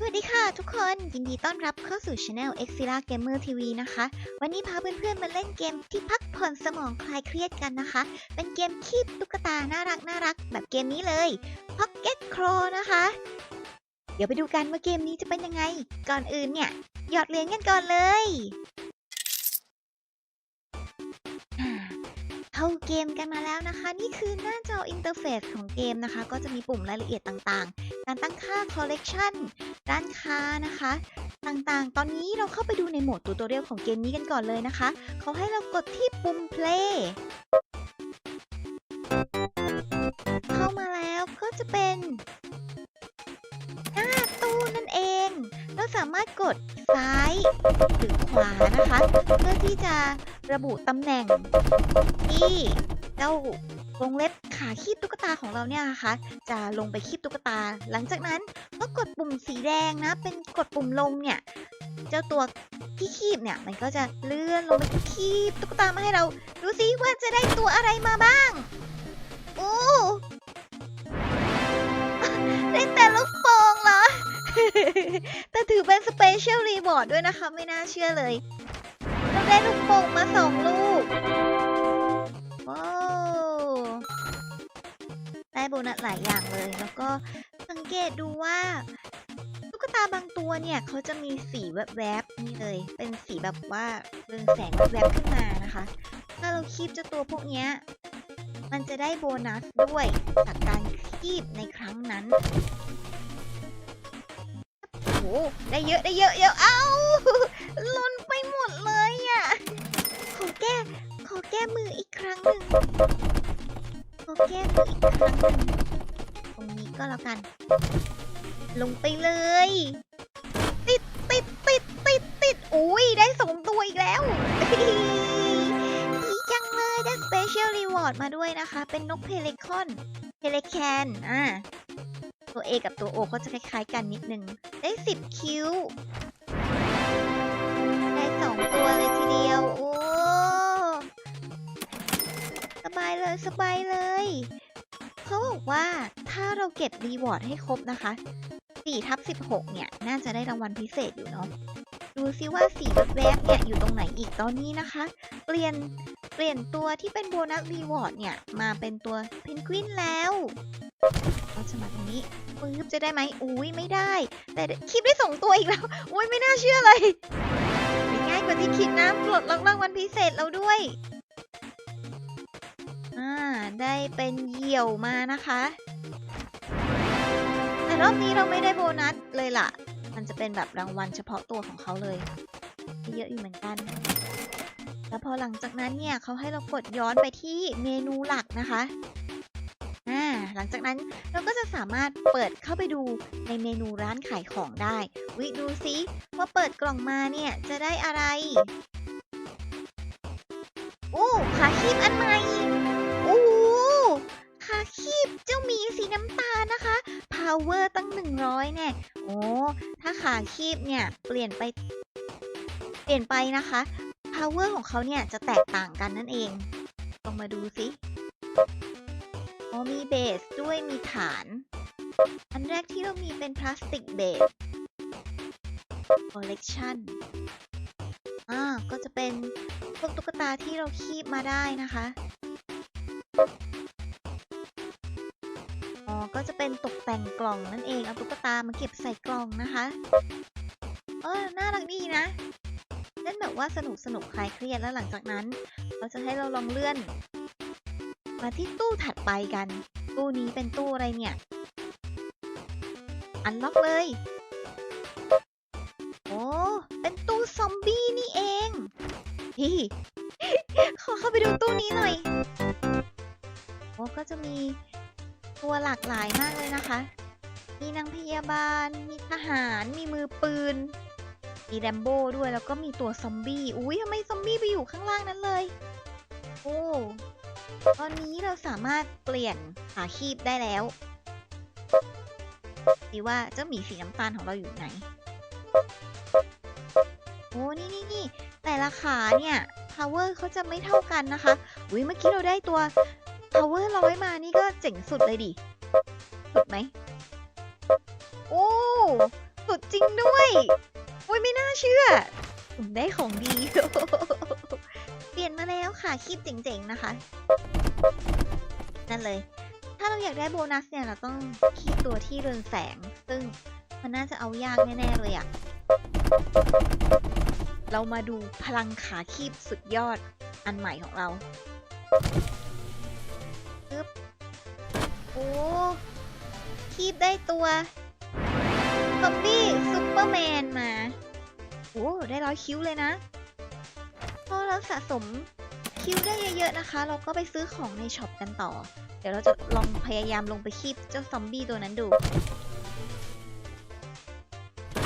สวัสดีค่ะทุกคนยินดีต้อนรับเข้าสู่ช anel x i l a Gamer TV นะคะ วันนี้พาเพื่อนๆมาเล่นเกมที่พักผ่อนสมองคลายเครียดกันนะคะ เป็นเกมคีบตุ๊กตาน่ารักน่ารักแบบเกมนี้เลย Pocket Crow นะคะ เดี๋ยวไปดูกันว่าเกมนี้จะเป็นยังไง ก่อนอื่นเนี่ย หยอดเหรียญกันก่อนเลย เข้าเกมกันมาแล้วนะคะ นี่คือหน้าจออินเทอร์เฟซของเกมนะคะ ก็จะมีปุ่มรายละเอียดต่างๆ การตั้งค่า collection ร้านค้านะคะ ต่างๆ ตอนนี้เราเข้าไปดูในโหมด t ู t o เรียลของเกมนี้กันก่อนเลยนะคะ เขาให้เรากดที่ปุ่ม play เข้ามาแล้วก็จะเป็น หน้าตู้นั่นเอง เราสามารถกดซ้ายหรือขวานะคะ เพื่อที่จะ ระบุตำแหน่งที่เจ้าวงเล็บขาคีบตุ๊กตาของเราเนี่ยนะคะจะลงไปคีบตุ๊กตา หลังจากนั้นก็กดปุ่มสีแดงนะ เป็นกดปุ่มลงเนี่ย เจ้าตัวที่คีบเนี่ย มันก็จะเลื่อนลงไปคีบตุ๊กตามาให้เรา ดูสิว่าจะได้ตัวอะไรมาบ้าง โอ้ได้แต่ลูกโป่งเหรอ แต่ถือเป็นสเปเชียลรีบอร์ดด้วยนะคะ ไม่น่าเชื่อเลย เราได้ลูกโป่งมาสองลูก ว้าว ได้โบนัสหลายอย่างเลย แล้วก็สังเกตดูว่าตุ๊กตาบางตัวเนี่ยเขาจะมีสีแวบๆนี่เลย เป็นสีแบบว่าเรืองแสงแวบๆขึ้นมานะคะ ถ้าเราคีบเจ้าตัวพวกเนี้ยมันจะได้โบนัสด้วยจากการคีบในครั้งนั้น โอ้ได้เยอะได้เยอะเยอะ เอ้าล่น แก้มืออีกครั้งหนึ่งขอแก้มืออีกครั้งหนึ่งตรงนี้ก็แล้วกัน ลงไปเลย ติดติดติดติดติดอุ้ยได้สองตัวอีกแล้วดีจังเลยได้สเปเชียลรีวอร์ดมาด้วยนะคะ เป็นนกเพเลคอนเพเลแคนอ่าตัว A กับตัว O ก็จะคล้ายๆกันนิดนึง ได้สิบคิ้ว ได้สองตัวเลยทีเดียว โอ้ เลยสบายเลยเขาบอกว่าถ้าเราเก็บรีวอร์ดให้ครบนะคะ4ทับ16 เนี่ย น่าจะได้รางวัลพิเศษอยู่เนาะดูซิว่าสีแวบๆเนี่ยอยู่ตรงไหนอีกตอนนี้นะคะ เปลี่ยนเปลี่ยนตัวที่เป็นโบนัสรีวอร์ดเนี่ย มาเป็นตัวเพนกวินแล้วเราจะมาตรงนี้ปึ๊บจะได้ไหมอุ้ยไม่ได้ แต่คลิปได้สองตัวอีกแล้ว อุ้ยไม่น่าเชื่อเลยง่ายกว่าที่คิดนะปลดล็อกรางวัลพิเศษเราด้วย อ่าได้เป็นเหยี่ยวมานะคะ แต่รอบนี้เราไม่ได้โบนัสเลยล่ะ มันจะเป็นแบบรางวัลเฉพาะตัวของเขาเลย เยอะอยู่เหมือนกัน แล้วพอหลังจากนั้นเนี่ยเขาให้เรากดย้อนไปที่เมนูหลักนะคะอ่าหลังจากนั้นเราก็จะสามารถเปิดเข้าไปดูในเมนูร้านขายของได้ วิดูซิว่าเปิดกล่องมาเนี่ยจะได้อะไร โอ้ขาคีบอันใหม่ หมีสีน้ำตาลนะคะ power ตั้ง 100แน่โอ้ถ้าขาคีบเนี่ยเปลี่ยนไป เปลี่ยนไปนะคะ power ของเขาเนี่ยจะแตกต่างกันนั่นเอง ลองมาดูสิอ๋อมีเบสด้วยมีฐาน อันแรกที่เรามีเป็นพลาสติกเบส collection อ่า ก็จะเป็นพวกตุ๊กตาที่เราคีบมาได้นะคะ อ๋อ ก็จะเป็นตกแต่งกล่องนั่นเอง เอาตุ๊กตามาเก็บใส่กล่องนะคะ เออ น่ารักดีนะ เล่นแบบว่าสนุกสนุกคลายเครียดแล้วหลังจากนั้นเขาจะให้เราลองเลื่อน มาที่ตู้ถัดไปกัน ตู้นี้เป็นตู้อะไรเนี่ย อันล็อกเลย โอ้ เป็นตู้ซอมบี้นี่เองพี่ขอเข้าไปดูตู้นี้หน่อยโอ้ก็จะมี ตัวหลากหลายมากเลยนะคะ มีนางพยาบาล มีทหาร มีมือปืน มีแรมโบ้ด้วย แล้วก็มีตัวซอมบี้ อุ้ยทำไมซอมบี้ไปอยู่ข้างล่างนั้นเลย โอ้ ตอนนี้เราสามารถเปลี่ยนขาคีบได้แล้วดีว่าเจ้าหมีสีน้ำตาลของเราอยู่ไหน โอ้นี่นี่นี่แต่ละขาเนี่ย power เขาจะไม่เท่ากันนะคะ อุ้ยเมื่อกี้เราได้ตัว power ร้อยมานี่ก็เจ๋งสุดเลยดิ สุดไหม โอ้ สุดจริงด้วยโอ้ยไม่น่าเชื่อ ผมได้ของดี เปลี่ยนมาแล้วค่ะคลิปเจ๋งๆนะคะ นั่นเลย ถ้าเราอยากได้โบนัสเนี่ย เราต้องคีบตัวที่เรืองแสง ซึ่งมันน่าจะเอายากแน่ๆเลยอะเรามาดูพลังขาคีบสุดยอดอันใหม่ของเรา อ้คีบได้ตัวซอมบี้ซุปเปอร์แมนมา โอ้ได้ร้อยคิ้วเลยนะพอเราสะสมคิ้วได้เยอะๆนะคะ เราก็ไปซื้อของในช็อปกันต่อ เดี๋ยวเราจะลองพยายามลงไปคีบเจ้าซอมบี้ตัวนั้นดู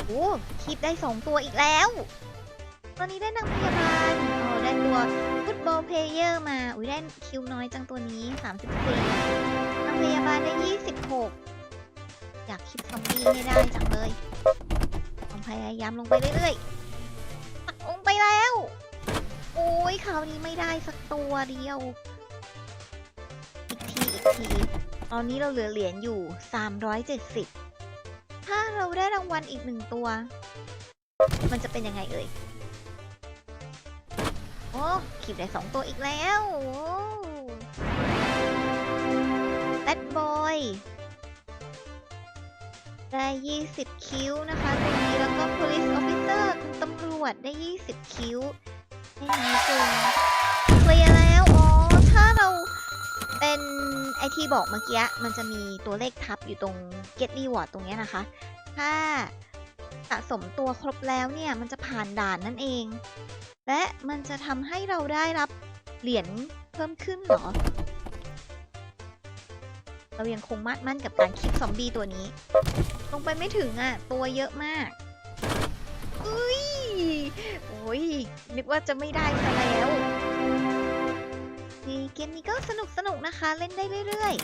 โอ้คีบได้สองตัวอีกแล้ว ตอนนี้ได้นางพยาบาล เพลเยอร์มา อุ้ยได้คิวน้อยจังตัวนี้34นางพยาบาลได้ 26 อยากคิดซอมบี้ให้ได้จังเลยลองพยายามลงไปเรื่อยๆตักลงไปแล้ว โอ้ยคราวนี้ไม่ได้สักตัวเดียว อีกทีอีกที ตอนนี้เราเหลือเหรียญอยู่ 370 ถ้าเราได้รางวัลอีกหนึ่งตัว มันจะเป็นยังไงเอ่ย ขีดได้สองตัวอีกแล้วแบดบอยได้ 20 คิ้วนะคะตรงนี้แล้วก็ police officer คุณตำรวจได้ 20 คิ้วไม่น้อยเกินเคลียร์แล้ว อ๋อ ถ้าเราเป็นไอที่บอกเมื่อกี้ มันจะมีตัวเลขทับอยู่ตรง get reward ตรงเนี้ยนะคะ ถ้า สะสมตัวครบแล้วเนี่ยมันจะผ่านด่านนั่นเอง และมันจะทำให้เราได้รับเหรียญเพิ่มขึ้นเหรอ เรายังคงมัดมั่นกับการคิดซอมบี้ตัวนี้ ลงไปไม่ถึงอะ ตัวเยอะมาก อุ้ย โอ้ย นึกว่าจะไม่ได้ซะแล้วนี่เกมนี้ก็สนุกสนุกนะคะ เล่นได้เรื่อย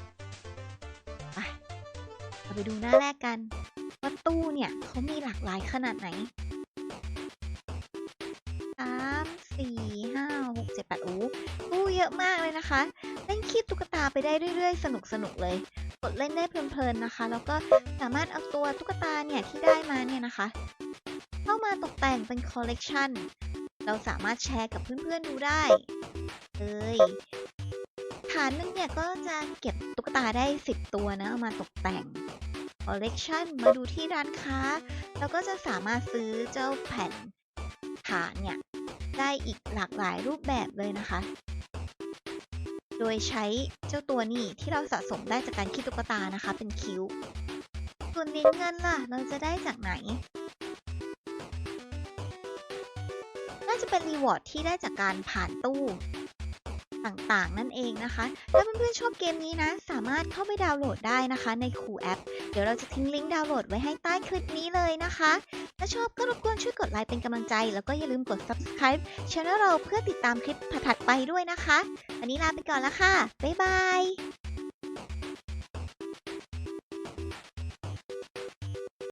ๆ ไป เราไปดูหน้าแรกกัน ว่าตู้เนี่ยเขามีหลากหลายขนาดไหนสามสี่ห้าหกเจ็ดแปดโอ้ตู้เยอะมากเลยนะคะเล่นคีบตุ๊กตาไปได้เรื่อยๆ สนุกๆเลย กดเล่นได้เพลินๆนะคะ แล้วก็สามารถเอาตัวตุ๊กตาเนี่ยที่ได้มาเนี่ยนะคะ เข้ามาตกแต่งเป็นคอลเลกชันเราสามารถแชร์กับเพื่อนๆดูได้เลยฐานหนึงเนี่ยก็จะเก็บตุ๊กตาได้ 10 ตัวนะเอามาตกแต่ง คอลเลกชันมาดูที่ร้านค้า แล้วก็จะสามารถซื้อเจ้าแผ่นฐานเนี่ยได้อีกหลากหลายรูปแบบเลยนะคะ โดยใช้เจ้าตัวนี้ที่เราสะสมได้จากการคิดตุ๊กตานะคะ เป็นคิ้ว ส่วนเหรียญเงินล่ะ เราจะได้จากไหน น่าจะเป็นรีวอร์ดที่ได้จากการผ่านตู้ ต่างๆ นั่นเองนะคะ ถ้าเพื่อนๆชอบเกมนี้นะ สามารถเข้าไปดาวน์โหลดได้นะคะ ในคูแอป เดี๋ยวเราจะทิ้งลิงก์ดาวน์โหลดไว้ให้ใต้คลิปนี้เลยนะคะ ถ้าชอบก็รบกวนช่วยกดไลค์เป็นกำลังใจ แล้วก็อย่าลืมกด subscribe ช่องเราเพื่อติดตามคลิปถัดๆไปด้วยนะคะ วันนี้ลาไปก่อนแล้วค่ะ บ๊ายบาย